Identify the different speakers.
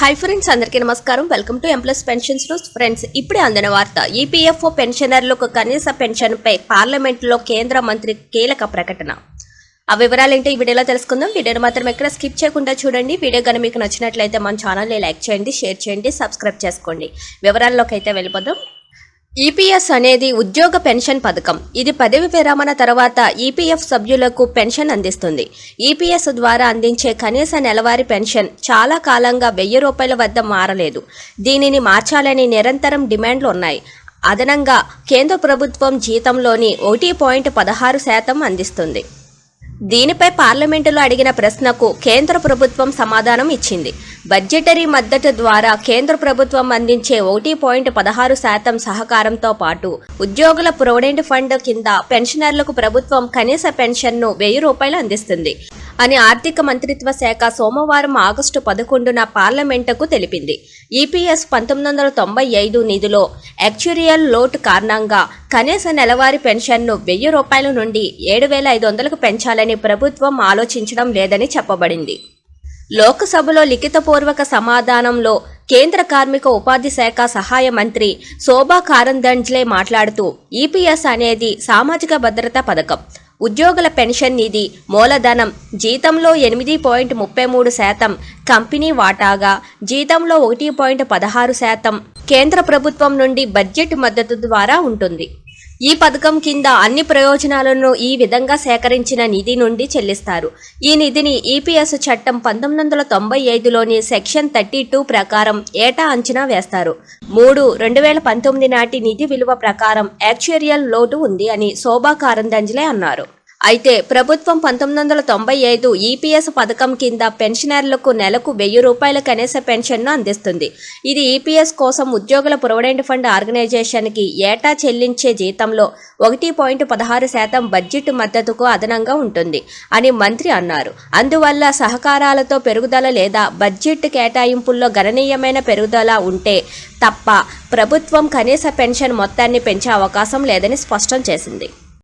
Speaker 1: Hi friends అందరికీ నమస్కారం. Welcome to employees pensions news friends ఇప్పుడే అందిన వార్త ఈపీఎఫ్ఓ పెన్షనర్లకు కనీస పెన్షన్పై పార్లమెంటులో కేంద్ర మంత్రి కీలక ప్రకటన. ఆ వివరాలు ఏంటో ఈ వీడియోలో తెలుసుకుందాం. వీడియోని మాత్రం ఎక్కడ స్కిప్ చేయకుండా చూడండి. వీడియో కనుక మీకు నచ్చినట్లయితే మన ఛానల్ని లైక్ చేయండి షేర్ చేయండి సబ్స్క్రైబ్ చేసుకోండి. వివరాల్లోకి అయితే వెళ్ళిపోదాం. ఈపీఎస్ అనేది ఉద్యోగ పెన్షన్ పథకం. ఇది పదవి విరమణ తర్వాత ఈపీఎఫ్ సభ్యులకు పెన్షన్ అందిస్తుంది. ఈపీఎస్ ద్వారా అందించే కనీస నెలవారీ పెన్షన్ చాలా కాలంగా వెయ్యి రూపాయల వద్ద మారలేదు. దీనిని మార్చాలని నిరంతరం డిమాండ్లు ఉన్నాయి. అదనంగా కేంద్ర ప్రభుత్వం జీతంలోని ఒకటి పాయింట్ పదహారు శాతం అందిస్తుంది. దీనిపై పార్లమెంటులో అడిగిన ప్రశ్నకు కేంద్ర ప్రభుత్వం సమాధానం ఇచ్చింది. బడ్జెటరీ మద్దతు ద్వారా కేంద్ర ప్రభుత్వం అందించే ఒకటి పాయింట్ పదహారు శాతం సహకారంతో పాటు ఉద్యోగుల ప్రొవిడెంట్ ఫండ్ కింద పెన్షనర్లకు ప్రభుత్వం కనీస పెన్షన్ను వెయ్యి రూపాయలు అందిస్తుంది. అని ఆర్థిక మంత్రిత్వ శాఖ సోమవారం ఆగస్టు పదకొండున పార్లమెంటుకు తెలిపింది. ఈపీఎస్ పంతొమ్మిది వందల తొంభై ఐదు నిధిలో యాక్చురియల్ లోటు కారణంగా కనీస నెలవారీ పెన్షన్ను వెయ్యి రూపాయల నుండి ఏడు వేల ఐదు వందలకు పెంచాలని ప్రభుత్వం ఆలోచించడం లేదని చెప్పబడింది. లోక్సభలో లిఖితపూర్వక సమాధానంలో కేంద్ర కార్మిక ఉపాధి శాఖ సహాయ మంత్రి శోభా కారందంజ్లే మాట్లాడుతూ ఈపీఎస్ అనేది సామాజిక భద్రతా పథకం. ఉద్యోగుల పెన్షన్ నిధి మూలధనం జీతంలో ఎనిమిది పాయింట్ ముప్పై మూడు శాతం కంపెనీ వాటాగా జీతంలో ఒకటి పాయింట్ పదహారు శాతం కేంద్ర ప్రభుత్వం నుండి బడ్జెట్ మద్దతు ద్వారా ఉంటుంది. ఈ పథకం కింద అన్ని ప్రయోజనాలను ఈ విధంగా సేకరించిన నిధి నుండి చెల్లిస్తారు. ఈ నిధిని ఈపీఎస్ చట్టం పంతొమ్మిది వందల తొంభై ఐదులోని సెక్షన్ థర్టీ టూ ప్రకారం ఏటా అంచనా వేస్తారు. మూడు రెండు వేల పంతొమ్మిది నాటి నిధి విలువ ప్రకారం యాక్చురియల్ లోటు ఉంది అని శోభా కారందంజలే అన్నారు. అయితే ప్రభుత్వం పంతొమ్మిది వందల తొంభై ఐదు ఈపీఎస్ పథకం కింద పెన్షనర్లకు నెలకు వెయ్యి రూపాయల కనీస పెన్షన్ను అందిస్తుంది. ఇది ఈపీఎస్ కోసం ఉద్యోగుల ప్రొవిడెంట్ ఫండ్ ఆర్గనైజేషన్కి ఏటా చెల్లించే జీతంలో ఒకటి పాయింట్ పదహారు శాతం బడ్జెట్ మద్దతుకు అదనంగా ఉంటుంది అని మంత్రి అన్నారు. అందువల్ల సహకారాలతో పెరుగుదల లేదా బడ్జెట్ కేటాయింపుల్లో గణనీయమైన పెరుగుదల ఉంటే తప్ప ప్రభుత్వం కనీస పెన్షన్ మొత్తాన్ని పెంచే అవకాశం లేదని స్పష్టం చేసింది.